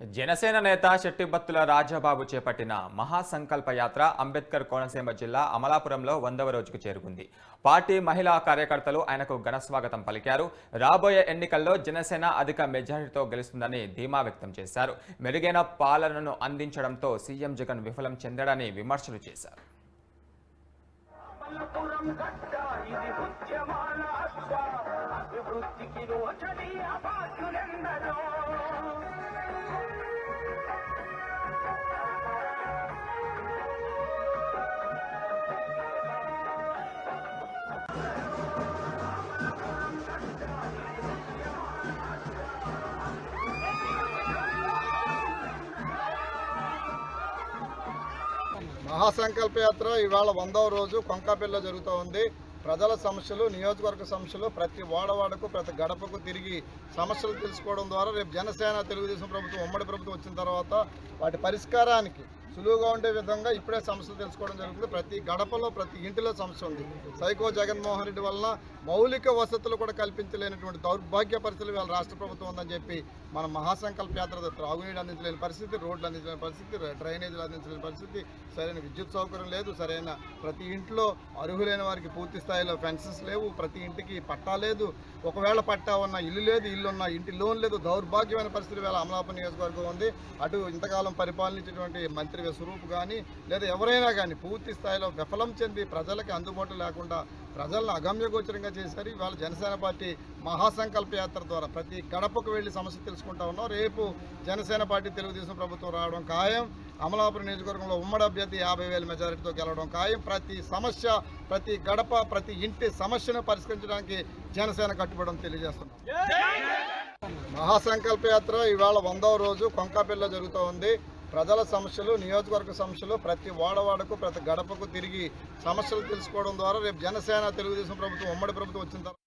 జనసేన నేత శెట్టిబత్తుల రాజాబాబు చేపట్టిన మహాసంకల్ప యాత్ర అంబేద్కర్ కోనసీమ జిల్లా అమలాపురంలో వందవ రోజుకు చేరుకుంది. పార్టీ మహిళా కార్యకర్తలు ఆయనకు ఘనస్వాగతం పలికారు. రాబోయే ఎన్నికల్లో జనసేన అధిక మెజారిటీతో గెలుస్తుందని ధీమా వ్యక్తం చేశారు. మెరుగైన పాలనను అందించడంతో సీఎం జగన్ విఫలం చెందడని విమర్శలు చేశారు. అభివృద్ధికి మహాసంకల్ప యాత్ర ఇవాళ వందవ రోజు కొంకాపల్లిలో జరుగుతూ ఉంది. ప్రజల సమస్యలు నియోజకవర్గ సమస్యలు ప్రతి వాడవాడకు ప్రతి గడపకు తిరిగి సమస్యలు తెలుసుకోవడం ద్వారా రేపు జనసేన తెలుగుదేశం ప్రభుత్వం ఉమ్మడి ప్రభుత్వం వచ్చిన తర్వాత వాటి పరిష్కారానికి సులువుగా ఉండే విధంగా ఇప్పుడే సమస్యలు తెలుసుకోవడం జరుగుతుంది. ప్రతి గడపలో ప్రతి ఇంటిలో సమస్య ఉంది. సైకో జగన్మోహన్ రెడ్డి వలన మౌలిక వసతులు కూడా కల్పించలేనటువంటి దౌర్భాగ్య పరిస్థితులు ఇవాళ రాష్ట్ర ప్రభుత్వం ఉందని చెప్పి మన మహాసంకల్ప యాత్ర త్రాగునీరు అందించలేని పరిస్థితి రోడ్లు అందించలేని పరిస్థితి డ్రైనేజీలు అందించలేని పరిస్థితి సరైన విద్యుత్ సౌకర్యం లేదు సరైన ప్రతి ఇంట్లో అర్హులైన వారికి పూర్తి స్థాయిలో ఫెన్సెస్ లేవు ప్రతి ఇంటికి పట్టా లేదు. ఒకవేళ పట్టా ఉన్న ఇల్లు లేదు ఇల్లు ఉన్న ఇంటి లోన్ లేదు దౌర్భాగ్యమైన పరిస్థితి వేళ అమలాపురం నియోజకవర్గం ఉంది. అటు ఇంతకాలం పరిపాలించినటువంటి మంత్రి స్వరూప్ కానీ లేదా ఎవరైనా కానీ పూర్తి స్థాయిలో విఫలం చెంది ప్రజలకి అందుబాటు లేకుండా ప్రజలను అగమ్యగోచరంగా చేశారు. ఇవాళ జనసేన పార్టీ మహాసంకల్ప యాత్ర ద్వారా ప్రతి గడపకు వెళ్ళి సమస్య తెలుసుకుంటా ఉన్నాం. రేపు జనసేన పార్టీ తెలుగుదేశం ప్రభుత్వం రావడం ఖాయం. అమలాపురం నియోజకవర్గంలో ఉమ్మడి అభ్యర్థి యాభై వేల మెజారిటీతో గెలవడం ఖాయం. ప్రతి సమస్య ప్రతి గడప ప్రతి ఇంటి సమస్యను పరిష్కరించడానికి జనసేన కట్టుబడడం తెలియజేస్తున్నాం. మహాసంకల్ప యాత్ర ఇవాళ వందవ రోజు కొంకాపల్లిలో జరుగుతూ ఉంది ప్రజల సమస్యలు నియోజకవర్గ సమస్యలు ప్రతి వాడవాడకు ప్రతి గడపకు తిరిగి సమస్యలు తెలుసుకోవడం ద్వారా రేపు జనసేన తెలుగుదేశం ప్రభుత్వం ఉమ్మడి ప్రభుత్వం వచ్చిన తర్వాత